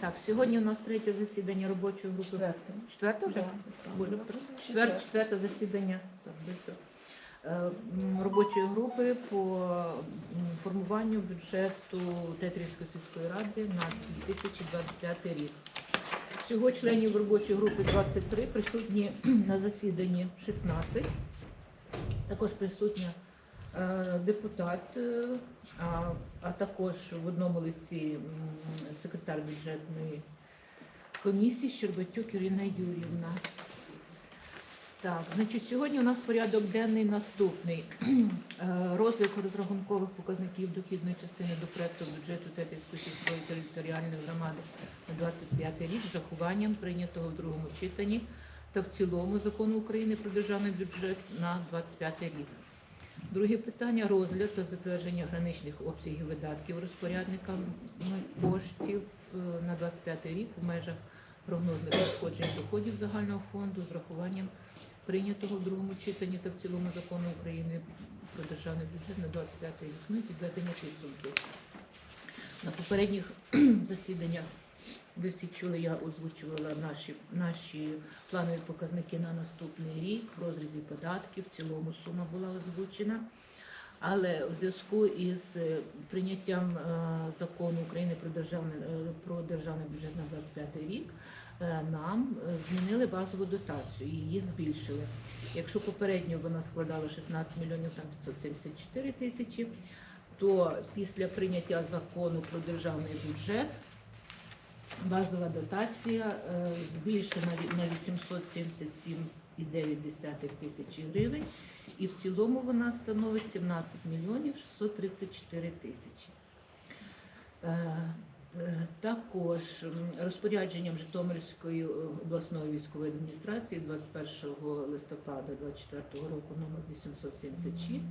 Так, сьогодні у нас третє засідання робочої групи. Четверте. Четверте вже? Боже, Четвер, четверте засідання так, бистро. Е, м, робочої групи по м, формуванню бюджету Тетрівської сільської ради на 2025 рік. Всього членів робочої групи 23, присутні на засіданні 16. Також присутня депутат, е, а, а також в одному лиці секретар бюджетної комісії Щербатюк Ірина Юрівна. Так, значить, сьогодні у нас порядок денний наступний. Е, Розгляд розрахункових показників дохідної частини до проекту бюджету Тетівської сільської територіальної громади на 25 рік з рахуванням прийнятого в другому читанні та в цілому закону України про державний бюджет на 25 рік. Друге питання розгляд та затвердження граничних обсягів видатків розпорядниками коштів е, на 25 рік в межах прогнозних надходжень доходів загального фонду з рахуванням прийнятого в другому читанні та в цілому закону України про державний бюджет на 25 рік. Ну і підведення підсумків. На попередніх засіданнях ви всі чули, я озвучувала наші, наші планові показники на наступний рік в розрізі податків. В цілому сума була озвучена. Але в зв'язку із е, прийняттям е, закону України про державний, е, про державний бюджет на 25 рік нам змінили базову дотацію, її збільшили. Якщо попередньо вона складала 16 мільйонів там 574 тисячі, то після прийняття закону про державний бюджет базова дотація е, збільшена на 877,9 тисячі гривень, і в цілому вона становить 17 мільйонів 634 тисячі. Е, Також розпорядженням Житомирської е, обласної військової адміністрації 21 листопада 2024 року номер 876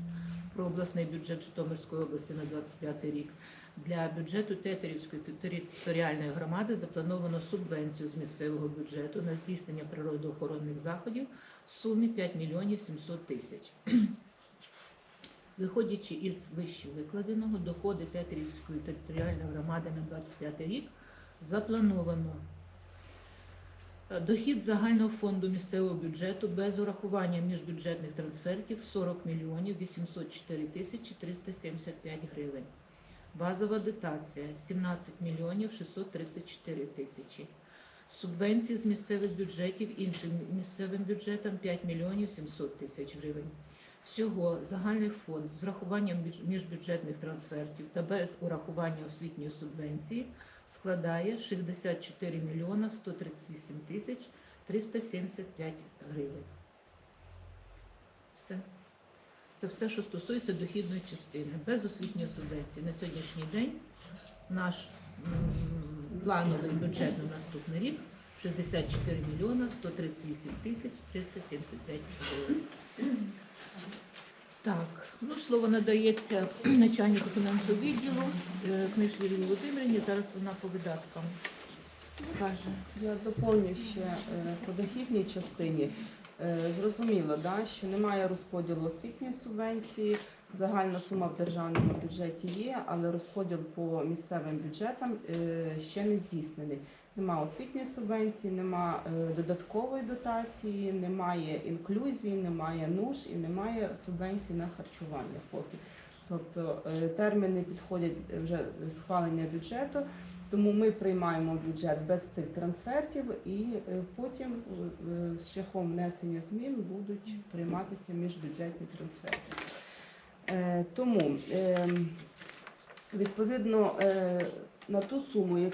про обласний бюджет Житомирської області на 25 рік для бюджету Тетерівської територіальної громади заплановано субвенцію з місцевого бюджету на здійснення природоохоронних заходів в сумі 5 мільйонів 700 тисяч. Виходячи із вище викладеного, доходи Тетерівської територіальної громади на 25 рік заплановано е, дохід загального фонду місцевого бюджету без урахування міжбюджетних трансфертів 40 мільйонів 804 тисячі 375 гривень. Базова дотація 17 мільйонів 634 тисячі. Субвенції з місцевих бюджетів іншим місцевим бюджетам 5 мільйонів 700 тисяч гривень. Всього загальний фонд з врахуванням міжбюджетних трансфертів та без урахування освітньої субвенції складає 64 мільйона 138 тисяч 375 гривень. Все. Це все, що стосується дохідної частини. Без освітньої субвенції на сьогоднішній день наш плановий бюджет на наступний рік 64 мільйона 138 тисяч 375 гривень. Так, ну слово надається начальнику фінансового відділу е, Книж Юрії Володимирівні. Зараз вона по видаткам скаже. Я доповню ще е, по дохідній частині. Е, Зрозуміло, да, що немає розподілу освітньої субвенції. Загальна сума в державному бюджеті є, але розподіл по місцевим бюджетам ще не здійснений. Нема освітньої субвенції, нема е, додаткової дотації, немає інклюзії, немає нуж і немає субвенції на харчування поки. Тобто е, терміни підходять вже схвалення бюджету. Тому ми приймаємо бюджет без цих трансфертів, і е, потім шляхом внесення змін будуть прийматися міжбюджетні трансферти. Тому е, відповідно на ту суму, е,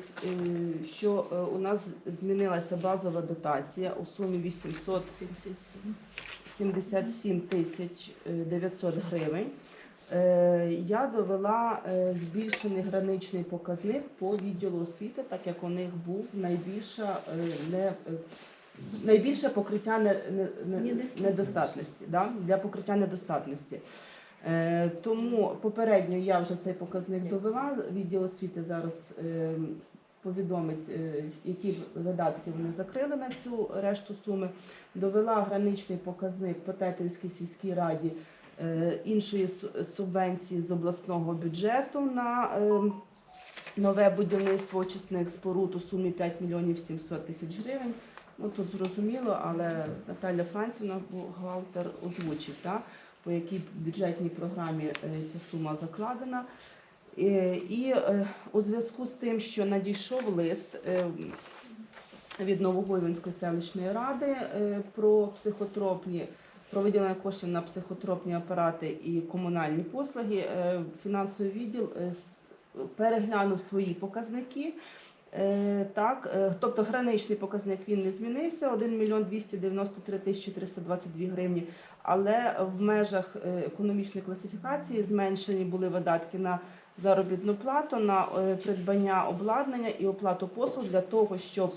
що е, у нас змінилася базова дотація у сумі 800 77. 77 тисяч е, 900 гривень. Е, Я довела збільшений граничний показник по відділу освіти, так як у них був найбільша не найбільше покриття не, не, не- Недостатності. недостатності да? для покриття недостатності. Е, Тому попередньо я вже цей показник довела. Відділ освіти зараз е, повідомить, е, які видатки вони закрили на цю решту суми. Довела граничний показник по Тетівській сільській раді іншої субвенції з обласного бюджету на нове будівництво очисних споруд у сумі 5 мільйонів 700 тисяч гривень. Ну тут зрозуміло, але Наталя Францівна, бухгалтер, озвучить, да, по якій бюджетній програмі е, ця сума закладена. Е, І е, у зв'язку з тим, що надійшов лист від Новогойвинської селищної ради про психотропні про виділення коштів на психотропні апарати і комунальні послуги, фінансовий відділ переглянув свої показники. Е, Так, е, тобто граничний показник він не змінився 1 мільйон 293 тисячі 322 гривні, але в межах е, економічної класифікації зменшені були видатки на заробітну плату, на придбання обладнання і оплату послуг для того, щоб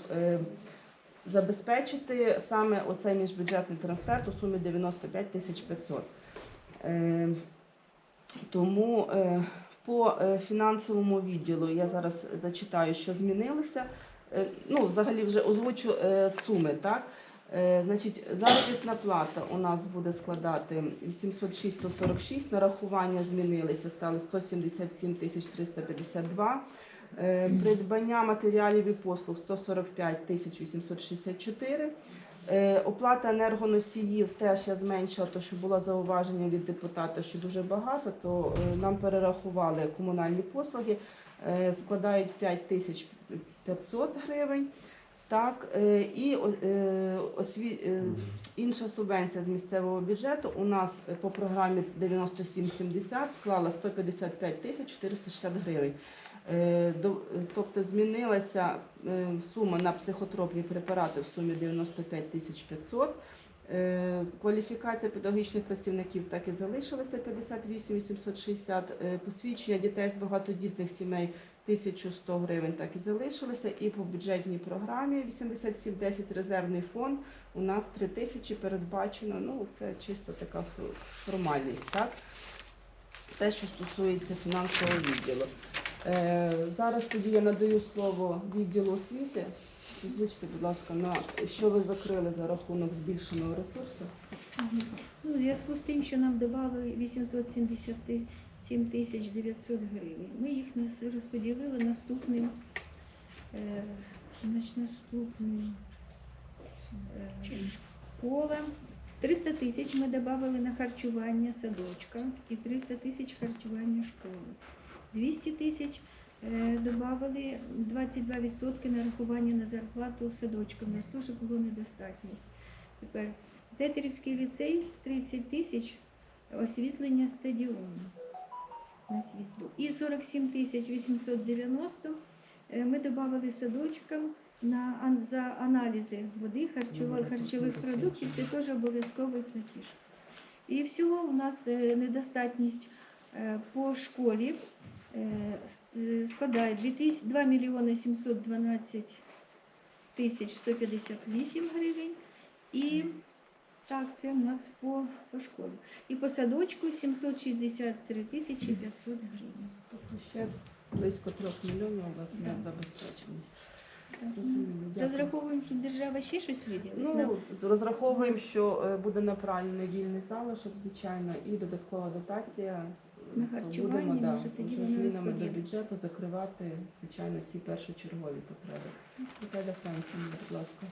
забезпечити саме оцей міжбюджетний трансфер у сумі 95 тисяч 500. Е, Тому по е, фінансовому відділу я зараз зачитаю, що змінилося. Е, Ну, взагалі вже озвучу е, суми, так? Значить, заробітна плата у нас буде складати 806 146, нарахування змінилися, стали 177 352. Е, Придбання матеріалів і послуг 145 864. Е, Оплата енергоносіїв теж я зменшила, то що було зауваження від депутата, що дуже багато, то е, нам перерахували комунальні послуги, е, складають 5 тисяч 500 гривень. Так, і осві... інша субвенція з місцевого бюджету у нас по програмі 9770 склала 155 тисяч 460 гривень. Е, Тобто змінилася е, сума на психотропні препарати в сумі 95 тисяч 500. Е, Кваліфікація педагогічних працівників так і залишилася 58 860. Е, Посвідчення дітей з багатодітних сімей 1100 гривень так і залишилося. І по бюджетній програмі 8710 резервний фонд у нас 3 тисячі передбачено. Ну це чисто така формальність, так? Те, що стосується фінансового відділу. Е, зараз тоді я надаю слово відділу освіти. Озвучте, будь ласка, на що ви закрили за рахунок збільшеного ресурсу? Ну, у зв'язку з тим, що нам додали 877 тисяч 900 гривень, ми їх розподілили наступним, е, значить, наступним е, школам. 300 тисяч ми додали на харчування садочка і 300 тисяч харчування школи. 200 тисяч е, додали 22% нарахування на зарплату садочка. У нас теж було недостатність. Тепер Тетерівський ліцей 30 тисяч освітлення стадіону на світло. І 47 тисяч 890 е, ми додали садочкам на, за аналізи води, харчово- харчових продуктів. Це теж обов'язковий платіж. І всього у нас е, недостатність по школі складає 2000 2 мільйони 712 тисяч 158 гривень. І так, це в нас по, по школі. І по садочку 763 тисячі 500 гривень. Тобто ще близько 3 мільйонів у вас не. Так, Розраховуємо, що держава ще щось виділить. Ну, розраховуємо, що е, буде направлений вільний залишок, звичайно, і додаткова дотація. На харчування, будемо, да, може, тоді вже воно змінами до бюджету закривати, звичайно, ці першочергові потреби. Наталя Францівна, будь ласка.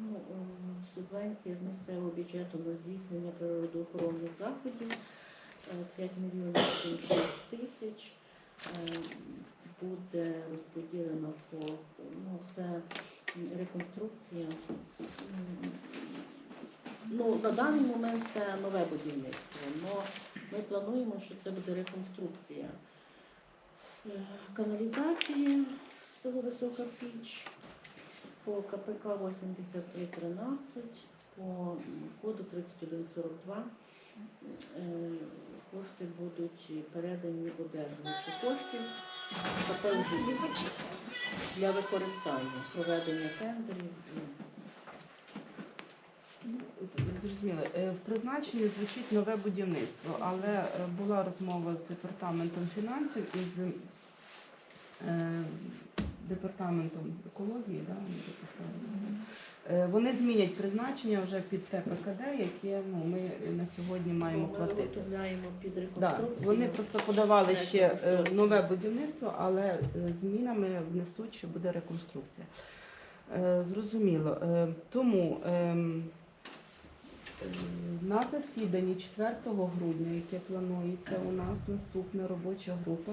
Ну, е, субвенція з місцевого бюджету на здійснення природоохоронних заходів е, 5 мільйонів 700 тисяч е, буде розподілено по ну, це реконструкція. М, Ну, на даний момент це нове будівництво, але ми плануємо, що це буде реконструкція е, каналізації в село Висока Піч, по КПК 8313, по коду 3142 е, кошти будуть передані одержувачу коштів для використання, проведення тендерів. Зрозуміло. Е, В призначенні звучить нове будівництво, але е, була розмова з департаментом фінансів і з е, департаментом екології, да, вони змінять призначення вже під ТПКД, яке ну, ми на сьогодні маємо Ми платити. під Да, вони просто подавали ще нове будівництво, але змінами внесуть, що буде реконструкція. Зрозуміло. Тому ем, на засіданні 4 грудня, яке планується у нас наступна робоча група,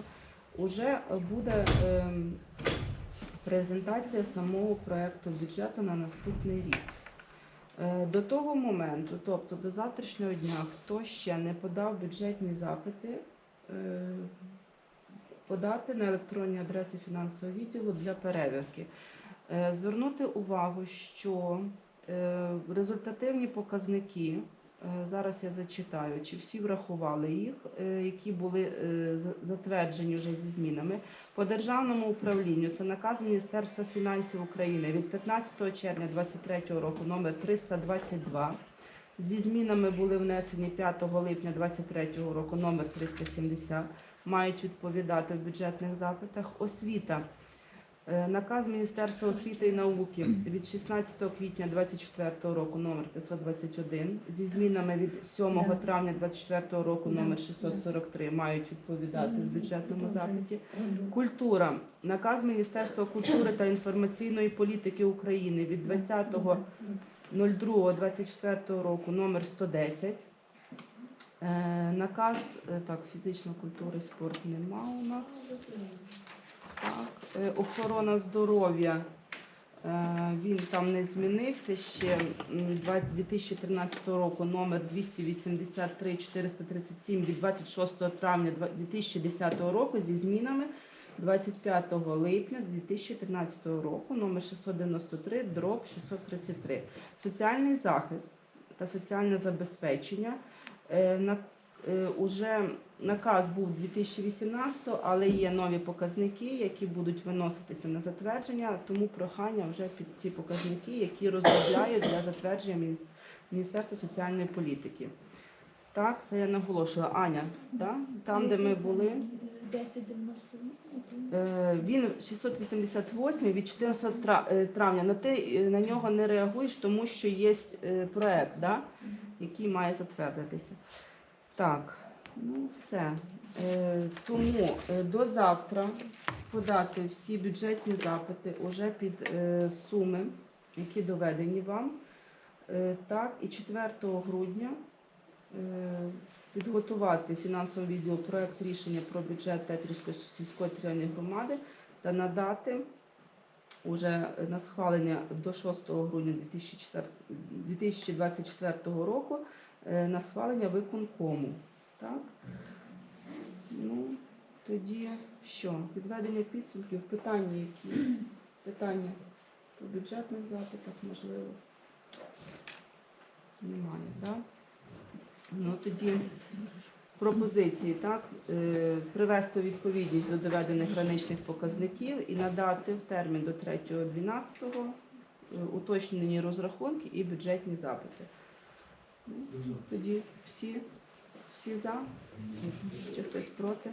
вже буде ем, презентація самого проекту бюджету на наступний рік. Е, До того моменту, тобто до завтрашнього дня, хто ще не подав бюджетні запити, е, подати на електронні адреси фінансового відділу для перевірки. Е, Звернути увагу, що результативні показники, е, зараз я зачитаю, чи всі врахували їх, е, які були е, затверджені вже зі змінами. По державному управлінню це наказ Міністерства фінансів України від 15 червня 2023 року номер 322. Зі змінами були внесені 5 липня 2023 року номер 370. Мають відповідати в бюджетних запитах. Освіта. Е, Наказ Міністерства освіти і науки від 16 квітня 2024 року номер 521 зі змінами від 7 Да. травня 2024 року номер 643 мають відповідати в бюджетному запиті. Культура. Наказ Міністерства культури та інформаційної політики України від 20.02.24 року номер 110. Е, наказ е, так, фізична культура і спорт нема у нас. Е, охорона здоров'я. Е, Він там не змінився ще 2013 року номер 283 437 від 26 травня 2010 року зі змінами 25 липня 2013 року номер 693 дроб 633. Соціальний захист та соціальне забезпечення. Е, уже наказ був 2018, але є нові показники, які будуть виноситися на затвердження. Тому прохання вже під ці показники, які розробляють для затвердження Міністерства соціальної політики. Так, це я наголошувала. Аня, да? там, де ми були. 1098, Е, Він 688 від 14 е, травня. На ти на нього не реагуєш, тому що є проект, який має затвердитися. Так, ну все. Е, Тому е, до завтра подати всі бюджетні запити уже під е, суми, які доведені вам. Так, і 4 грудня підготувати фінансовий відділ проект рішення про бюджет Тетрівської сільської територіальної громади та надати уже на схвалення до 6 грудня 2024 року на схвалення виконкому. Так? Ну, тоді що? Підведення підсумків, питання які? Питання по бюджетних запитах, можливо. Немає, так? Ну тоді пропозиції, так? Е, привести відповідність до доведених граничних показників і надати в термін до 3.12 е, уточнені розрахунки і бюджетні запити. Тоді всі, всі за? Чи хтось проти?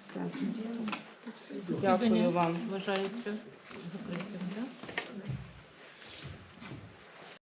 Все, тоді. Дякую вам. Вважається закритим.